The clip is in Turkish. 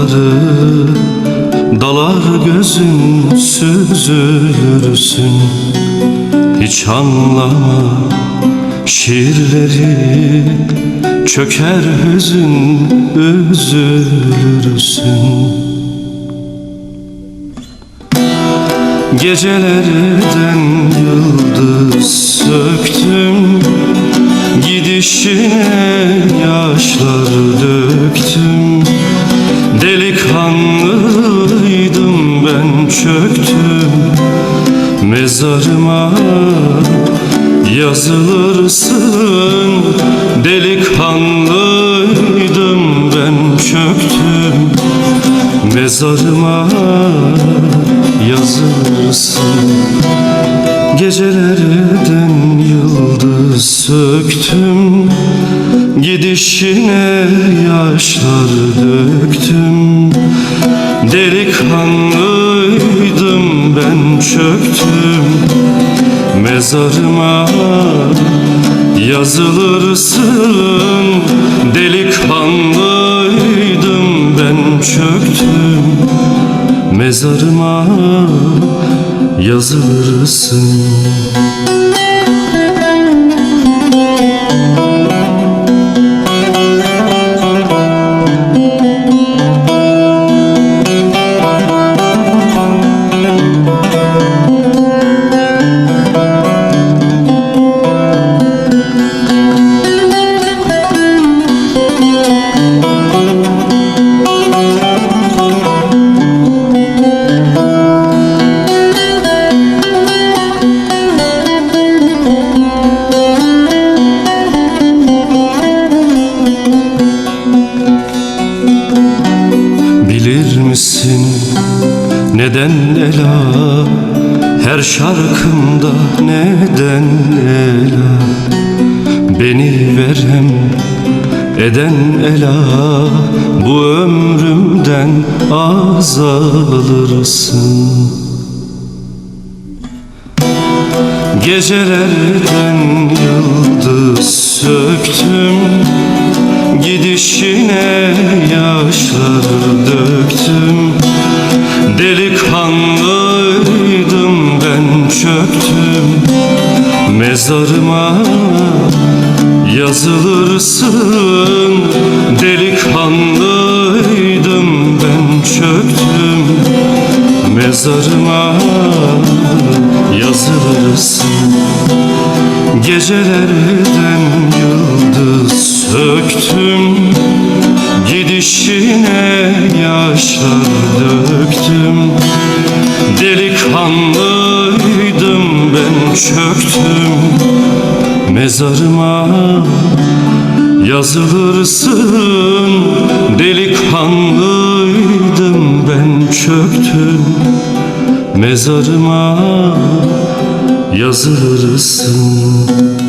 Şarkıları dalar gözün süzülürsün. Hiç anlama şiirleri Çöker hüzün üzülürsün. Gecelerden yıldız söktüm Gidişine yaşlar döktüm çöktüm Mezarıma. Yazılırsın Delikanlıydım ben çöktüm Mezarıma. Yazılırsın Gecelerden yıldız söktüm Gidişine yaşlar döktüm. Delikanlıydım ben çöktüm Mezarıma. Yazılırsın Delikanlıydım ben. Çöktüm Mezarıma yazılırsın neden Ela? Her şarkımda neden Ela? Beni verem eden Ela. Bu ömrümden azalırsın Gecelerden yıldız Delikanlıydım ben çöktüm Mezarıma. Yazılırsın Delikanlıydım ben çöktüm Mezarıma. Yazılırsın Gecelerden söktüm Gidişine yaşlar döktüm. Delikanlıydım ben çöktüm. Mezarıma yazılırsın. Delikanlıydım ben çöktüm. Mezarıma yazılırsın